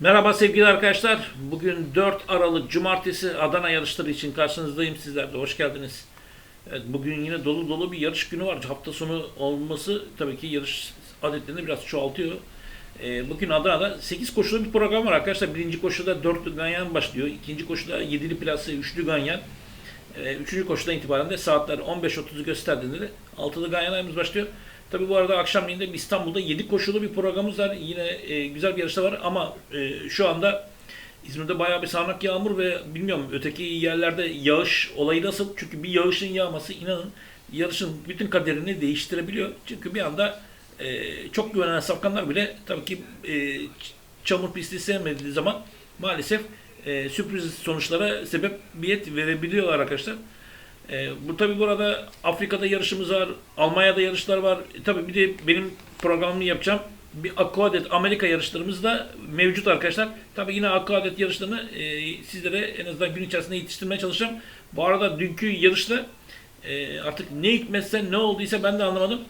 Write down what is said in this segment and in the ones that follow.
Merhaba sevgili arkadaşlar. Bugün 4 Aralık Cumartesi Adana yarışları için karşınızdayım. Sizler de hoş geldiniz. Evet, bugün yine dolu dolu bir yarış günü var. Hafta sonu olması tabii ki yarış adetlerini biraz çoğaltıyor. Ee, bugün Adana'da 8 koşulu bir program var arkadaşlar. Birinci koşuda 4'lü ganyan başlıyor. İkinci koşuda 7'li plası 3'lü ganyan. Ee, üçüncü koşudan itibaren de saatler 15.30'u gösterdiğinde de 6'lı ganyanlarımız başlıyor. Tabii bu arada akşamleyin de İstanbul'da 7 koşulu bir programımız var. Yine e, güzel bir yarışta var ama e, şu anda İzmir'de bayağı bir sağanak yağmur ve bilmiyorum öteki yerlerde yağış olayı nasıl? Çünkü bir yağışın yağması inanın yarışın bütün kaderini değiştirebiliyor. Çünkü bir anda e, çok güvenen safkanlar bile tabii ki e, çamur pisti sevmediği zaman maalesef e, sürpriz sonuçlara sebebiyet verebiliyorlar arkadaşlar. E, bu tabi burada Afrika'da yarışımız var, Almanya'da yarışlar var. E, tabi bir de benim programımı yapacağım. Bir Aquadet Amerika yarışlarımız da mevcut arkadaşlar. Tabi yine Aquadet yarışlarını e, sizlere en azından gün içerisinde yetiştirmeye çalışacağım. Bu arada dünkü yarışta e, artık ne hikmetse ne olduysa ben de anlamadım.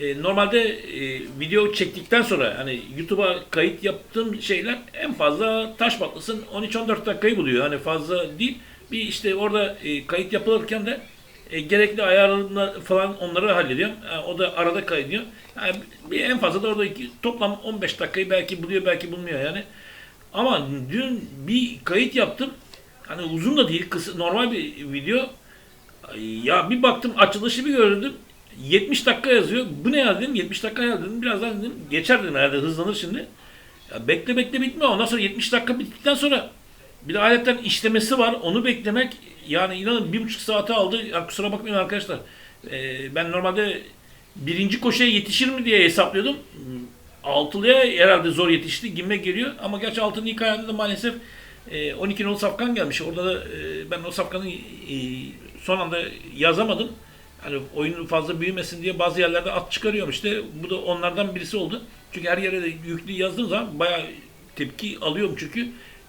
E, normalde e, video çektikten sonra hani YouTube'a kayıt yaptığım şeyler en fazla taş patlasın 13-14 dakikayı buluyor. Hani fazla değil. Bir işte orada e, kayıt yapılırken de e, gerekli ayarlarını falan onları hallediyorum. Ha, o da arada kaydediyor. Yani bir en fazla da orada iki- toplam 15 dakikayı belki buluyor belki bulmuyor yani. Ama dün bir kayıt yaptım. Hani uzun da değil, kısa, normal bir video. Ya bir baktım açılışı bir gördüm. 70 dakika yazıyor. Bu ne ya dedim. 70 dakika ya dedim. Birazdan dedim. Geçer dedim herhalde hızlanır şimdi. Ya bekle bekle bitmiyor. Ondan sonra 70 dakika bittikten sonra bir de aletten işlemesi var. Onu beklemek yani inanın bir buçuk saate aldı. Ya kusura bakmayın arkadaşlar. Ee, ben normalde birinci koşuya yetişir mi diye hesaplıyordum. Altılıya herhalde zor yetişti. Gime geliyor. Ama gerçi altının ilk ayağında da maalesef e, 12 nolu safkan gelmiş. Orada da e, ben o safkanı e, son anda yazamadım. Hani oyunun fazla büyümesin diye bazı yerlerde at çıkarıyorum işte. Bu da onlardan birisi oldu. Çünkü her yere de yüklü yazdığım zaman bayağı tepki alıyorum çünkü.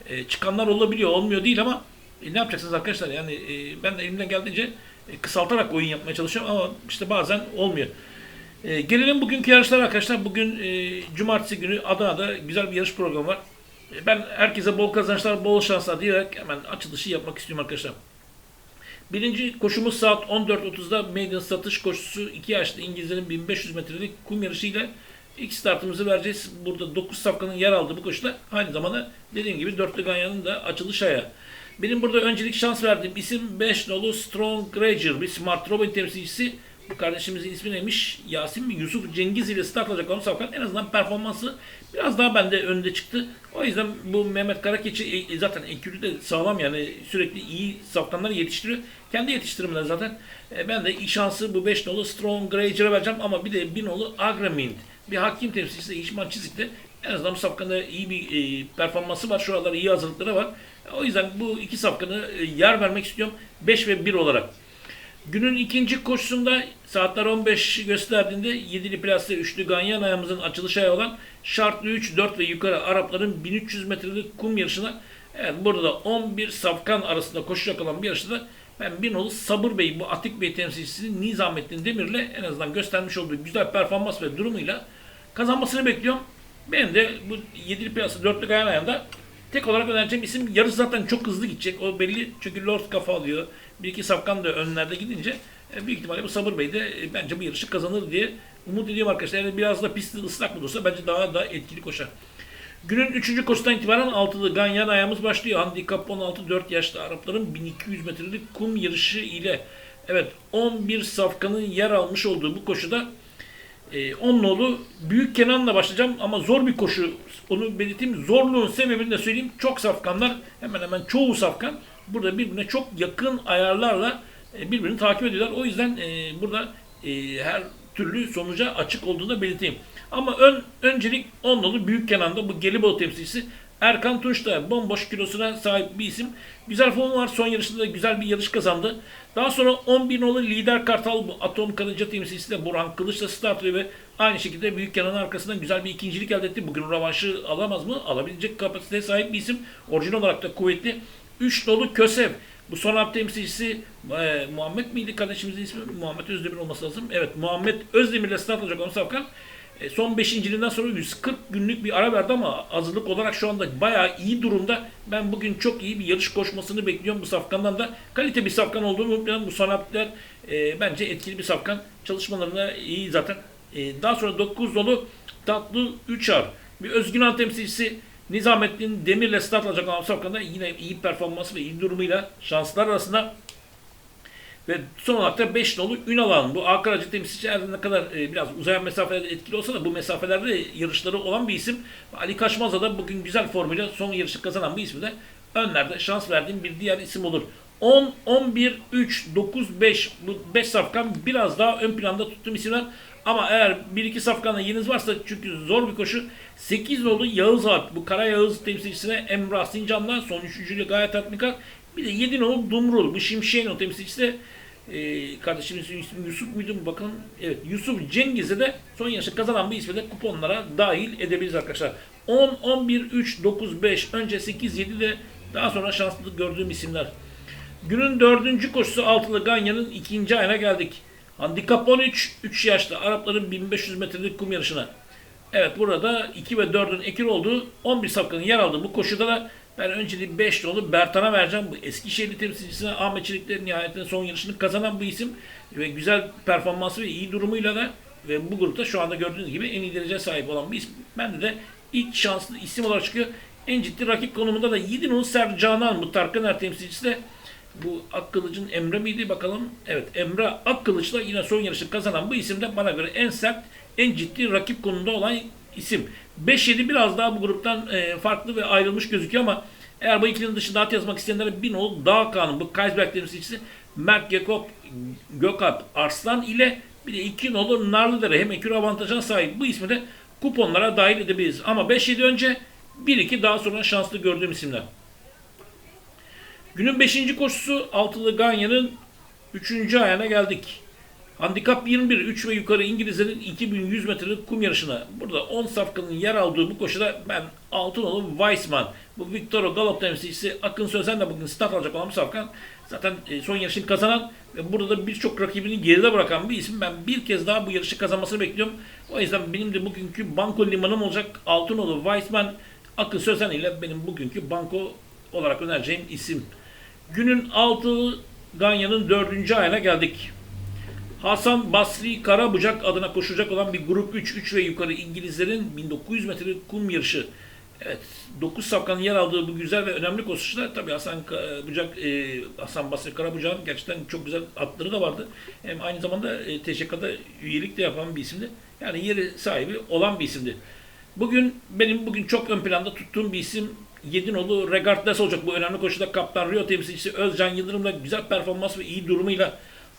E, çıkanlar olabiliyor, olmuyor değil ama e, ne yapacaksınız arkadaşlar? Yani e, ben de elimden geldiğince e, kısaltarak oyun yapmaya çalışıyorum ama işte bazen olmuyor. E, gelelim bugünkü yarışlara arkadaşlar. Bugün e, cumartesi günü Adana'da güzel bir yarış programı var. E, ben herkese bol kazançlar, bol şanslar diyerek hemen açılışı yapmak istiyorum arkadaşlar. Birinci koşumuz saat 14.30'da maiden satış koşusu 2 yaşlı İngilizlerin 1500 metrelik kum yarışıyla ilk startımızı vereceğiz. Burada 9 safkanın yer aldığı bu koşuda aynı zamanda dediğim gibi dörtlü ganyanın da açılış ayağı. Benim burada öncelik şans verdiğim isim 5 nolu Strong Granger bir Smart Robin temsilcisi. Bu kardeşimizin ismi neymiş? Yasin mi? Yusuf Cengiz ile start alacak onu safkan en azından performansı biraz daha bende önde çıktı. O yüzden bu Mehmet Karakeçi e, zaten ekürü de sağlam yani sürekli iyi safkanları yetiştiriyor. Kendi yetiştirimler zaten. E, ben de şansı bu 5 nolu Strong Granger'a vereceğim ama bir de 1 nolu Agramind. Bir hakim temsilcisi İşman Çizik'te en azından bu safkanda iyi bir e, performansı var. Şu aralar iyi hazırlıkları var. O yüzden bu iki safkanı e, yer vermek istiyorum. 5 ve 1 olarak. Günün ikinci koşusunda saatler 15 gösterdiğinde 7'li plaslı üçlü ganyan ayağımızın açılış ayağı olan şartlı 3, 4 ve yukarı Arapların 1300 metrelik kum yarışına evet burada da 11 safkan arasında koşacak olan bir yarışta da ben bir nolu Sabır Bey bu Atik Bey temsilcisi Nizamettin Demir'le en azından göstermiş olduğu güzel performans ve durumuyla kazanmasını bekliyorum. Benim de bu 7'li piyasa 4'lü ganyan ayağında Tek olarak önereceğim isim yarış zaten çok hızlı gidecek. O belli çünkü Lord kafa alıyor. Bir iki safkan da önlerde gidince e, büyük ihtimalle bu Sabır Bey de e, bence bu yarışı kazanır diye umut ediyorum arkadaşlar. Yani biraz da pisti ıslak bulursa bence daha da etkili koşar. Günün 3. koşudan itibaren altılı Ganyan ayağımız başlıyor. Handikap 16 4 yaşlı Arapların 1200 metrelik kum yarışı ile evet 11 safkanın yer almış olduğu bu koşuda e, on Büyük Kenan'la başlayacağım ama zor bir koşu. Onu belirteyim. Zorluğun sebebini de söyleyeyim. Çok safkanlar hemen hemen çoğu safkan burada birbirine çok yakın ayarlarla e, birbirini takip ediyorlar. O yüzden e, burada e, her türlü sonuca açık olduğunu da belirteyim. Ama ön, öncelik on nolu Büyük Kenan'da bu Gelibolu temsilcisi Erkan Tunç da bomboş kilosuna sahip bir isim. Güzel formu var. Son yarışında da güzel bir yarış kazandı. Daha sonra 11 nolu Lider Kartal bu Atom Karınca temsilcisi de Burhan Kılıç'la start alıyor ve aynı şekilde Büyük Kenan'ın arkasından güzel bir ikincilik elde etti. Bugün rövanşı alamaz mı? Alabilecek kapasiteye sahip bir isim. Orijinal olarak da kuvvetli. 3 nolu Kösev. Bu son hafta temsilcisi e, Muhammed miydi kardeşimizin ismi? Muhammed Özdemir olması lazım. Evet Muhammed Özdemir'le start alacak onu Safkan. E, son 5.liğinden sonra 140 günlük bir ara verdi ama hazırlık olarak şu anda bayağı iyi durumda. Ben bugün çok iyi bir yarış koşmasını bekliyorum bu safkandan da. Kalite bir safkan olduğunu unutmayalım. Bu sanatlar e, bence etkili bir safkan. Çalışmalarına iyi zaten. E, daha sonra 9 dolu tatlı 3 ar. Bir Özgün Han temsilcisi Nizamettin Demir'le start alacak olan yine iyi performansı ve iyi durumuyla şanslar arasında ve son olarak da 5 nolu Ünalan. Bu Ankara'cı temsilci her ne kadar e, biraz uzayan mesafelerde etkili olsa da bu mesafelerde de yarışları olan bir isim. Ali Kaşmaz'a da bugün güzel formuyla son yarışı kazanan bir ismi de önlerde şans verdiğim bir diğer isim olur. 10, 11, 3, 9, 5 bu 5 safkan biraz daha ön planda tuttuğum isimler. Ama eğer 1-2 safkanla yeriniz varsa çünkü zor bir koşu 8 nolu Yağız Alp. Bu Kara Yağız temsilcisine Emrah Sincan'dan son üçüncüyle gayet tatmikat. Bir de 7 nolu Dumrul. Bu Şimşek'in o temsilcisi de e, kardeşimizin ismi Yusuf muydu mu bakalım. Evet Yusuf Cengiz'e de son yarışı kazanan bir ismi de kuponlara dahil edebiliriz arkadaşlar. 10, 11, 3, 9, 5, önce 8, 7 de daha sonra şanslı gördüğüm isimler. Günün dördüncü koşusu altılı Ganya'nın ikinci ayına geldik. Handikap 13, 3 yaşlı Arapların 1500 metrelik kum yarışına. Evet burada 2 ve 4'ün ekil olduğu 11 safkanın yer aldığı bu koşuda da ben önceliği 5 dolu Bertan'a vereceğim. Bu Eskişehirli temsilcisine Ahmet Çelik'te nihayetinde son yarışını kazanan bu isim. Ve güzel performansı ve iyi durumuyla da ve bu grupta şu anda gördüğünüz gibi en iyi derece sahip olan bir isim. Bende de ilk şanslı isim olarak çıkıyor. En ciddi rakip konumunda da 7 numaralı Serv Canan bu Tarkaner temsilcisi de bu Akkılıç'ın Emre miydi bakalım. Evet Emre Akkılıç'la yine son yarışı kazanan bu isim de bana göre en sert, en ciddi rakip konumunda olan isim. 5-7 biraz daha bu gruptan e, farklı ve ayrılmış gözüküyor ama eğer bu ikilinin dışında at yazmak isteyenlere bir nolu Dağ Kanun, bu Kaysberg temsilcisi Mert Gökop, Gökalp Arslan ile bir de iki nolu Narlıdere hem ekür avantajına sahip bu ismi de kuponlara dahil edebiliriz. Ama 5-7 önce 1-2 daha sonra şanslı gördüğüm isimler. Günün 5. koşusu Altılı Ganya'nın 3. ayağına geldik. Handikap 21, 3 ve yukarı İngilizlerin 2100 metrelik kum yarışına. Burada 10 safkanın yer aldığı bu koşuda ben Altınoğlu Weissman, bu Victor Galop temsilcisi Akın Sözen de bugün start alacak olan bu safkan. Zaten e, son yarışını kazanan ve burada da birçok rakibini geride bırakan bir isim. Ben bir kez daha bu yarışı kazanmasını bekliyorum. O yüzden benim de bugünkü banko limanım olacak Altınoğlu Weissman, Akın Sözen ile benim bugünkü banko olarak önereceğim isim. Günün 6 Ganya'nın 4. ayına geldik. Hasan Basri Karabucak adına koşacak olan bir grup 3, 3 ve yukarı İngilizlerin 1900 metre kum yarışı. Evet, 9 safkanın yer aldığı bu güzel ve önemli koşuda tabii Hasan Bucak, e, Hasan Basri Karabucak'ın gerçekten çok güzel atları da vardı. Hem aynı zamanda e, üyelik de yapan bir isimdi. Yani yeri sahibi olan bir isimdi. Bugün benim bugün çok ön planda tuttuğum bir isim Yedinoğlu Regardless olacak? Bu önemli koşuda Kaptan Rio temsilcisi Özcan Yıldırım'la güzel performans ve iyi durumuyla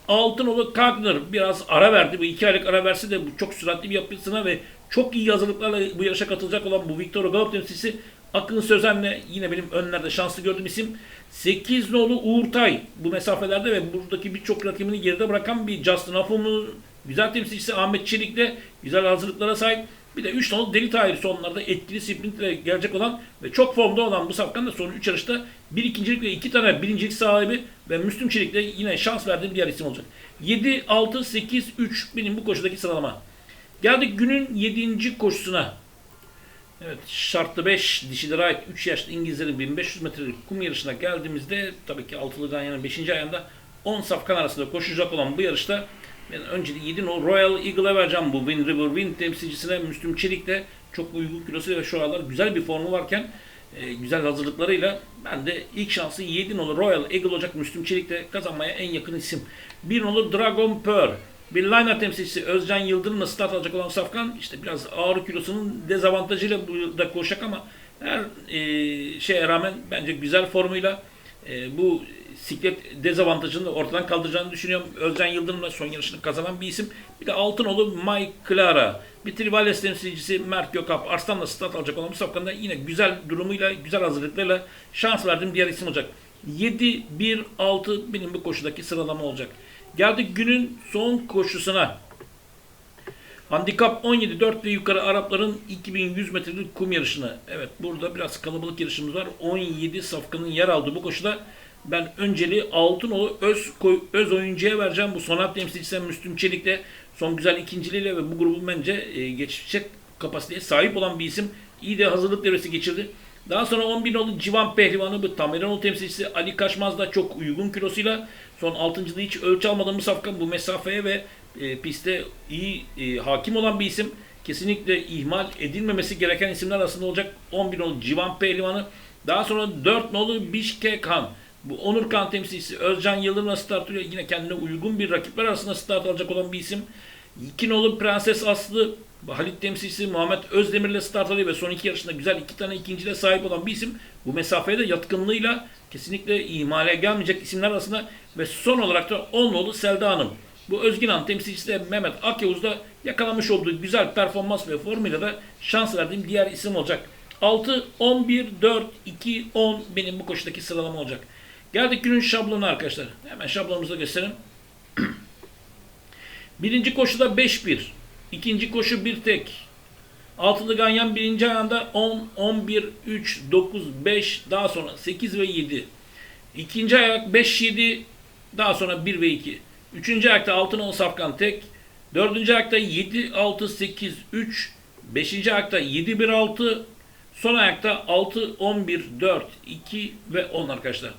Altınoğlu Kagner biraz ara verdi. Bu iki aylık ara verse de bu çok süratli bir yapısına ve çok iyi hazırlıklarla bu yarışa katılacak olan bu Victor Galop temsilcisi Akın Sözen'le yine benim önlerde şanslı gördüğüm isim. 8 nolu Uğurtay bu mesafelerde ve buradaki birçok rakibini geride bırakan bir Justin Afum'un güzel temsilcisi Ahmet Çelik'le güzel hazırlıklara sahip. Bir de 3 nolu Deli Tahir sonlarda etkili sprintle gelecek olan ve çok formda olan bu safkan da son 3 yarışta bir ikincilik ve 2 tane birincilik sahibi ve Müslüm Çelik'le yine şans verdiğim diğer isim olacak. 7, 6, 8, 3 benim bu koşudaki sıralama. Geldik günün 7. koşusuna. Evet şartlı 5 dişilere ait 3 yaşlı İngilizlerin 1500 metrelik kum yarışına geldiğimizde tabii ki altılı ganyanın 5. ayında 10 safkan arasında koşacak olan bu yarışta ben önce 7 o Royal Eagle'a vereceğim bu Wind River Wind temsilcisine Müslüm Çelik de çok uygun kilosu ve şu aralar güzel bir formu varken e, güzel hazırlıklarıyla ben de ilk şansı 7 olur Royal Eagle olacak Müslüm Çelik de kazanmaya en yakın isim. 1 olur Dragon Pearl. Bir liner temsilcisi Özcan Yıldırım'la start alacak olan Safkan işte biraz ağır kilosunun dezavantajıyla burada koşacak ama her e, şeye rağmen bence güzel formuyla e, bu siklet dezavantajını da ortadan kaldıracağını düşünüyorum. Özcan Yıldırım'la son yarışını kazanan bir isim. Bir de Altınoğlu Mike Clara. Bir Trivales temsilcisi Mert Gökap. Arslan'la start alacak olan bu safkanda yine güzel durumuyla, güzel hazırlıklarla şans verdiğim diğer isim olacak. 7, 1, 6 benim bu koşudaki sıralama olacak. Geldik günün son koşusuna. Handikap 17 4 ve yukarı Arapların 2100 metrelik kum yarışına. Evet burada biraz kalabalık yarışımız var. 17 safkanın yer aldığı bu koşuda ben önceliği Altınoğlu öz, öz oyuncuya vereceğim. Bu sonat temsilcisi Müslüm Çelik'le son güzel ikinciliğiyle ve bu grubun bence e, geçecek kapasiteye sahip olan bir isim. İyi de hazırlık devresi geçirdi. Daha sonra 11 nolu Civan Pehlivanı bu Tamiranoğlu temsilcisi Ali Kaşmaz da çok uygun kilosuyla son 6.lığı hiç ölçü almadan bu safkan bu mesafeye ve e, piste iyi e, hakim olan bir isim. Kesinlikle ihmal edilmemesi gereken isimler arasında olacak 11 nolu Civan Pehlivanı. Daha sonra 4 nolu Bişkek Han. Bu Onur Kan temsilcisi Özcan Yıldırım'la start alıyor. Yine kendine uygun bir rakipler arasında start alacak olan bir isim. 2 nolu Prenses Aslı Halit temsilcisi Muhammed Özdemir'le start alıyor ve son iki yarışında güzel iki tane ikinciliğe sahip olan bir isim. Bu mesafeye de yatkınlığıyla kesinlikle ihmale gelmeyecek isimler arasında ve son olarak da 10 nolu Selda Hanım. Bu Özgün Han temsilcisi de Mehmet Akyavuz'da yakalamış olduğu güzel performans ve formuyla da şans verdiğim diğer isim olacak. 6, 11, 4, 2, 10 benim bu koşudaki sıralama olacak. Geldik günün şablonu arkadaşlar. Hemen şablonumuzu gösterelim. Birinci koşuda 5-1. İkinci koşu bir tek. Altılı ganyan birinci ayağında 10, 11, 3, 9, 5, daha sonra 8 ve 7. İkinci ayak 5, 7, daha sonra 1 ve 2. Üçüncü ayakta altın on safkan tek. Dördüncü ayakta 7, 6, 8, 3. Beşinci ayakta 7, 1, 6. Son ayakta 6, 11, 4, 2 ve 10 arkadaşlar.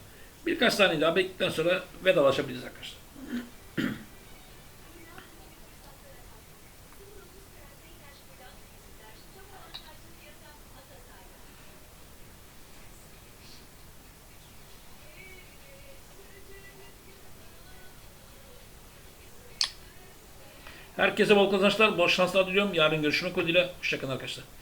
Birkaç saniye daha bekledikten sonra vedalaşabiliriz arkadaşlar. Herkese bol kazançlar, bol şanslar diliyorum. Yarın görüşmek üzere. Hoşçakalın arkadaşlar.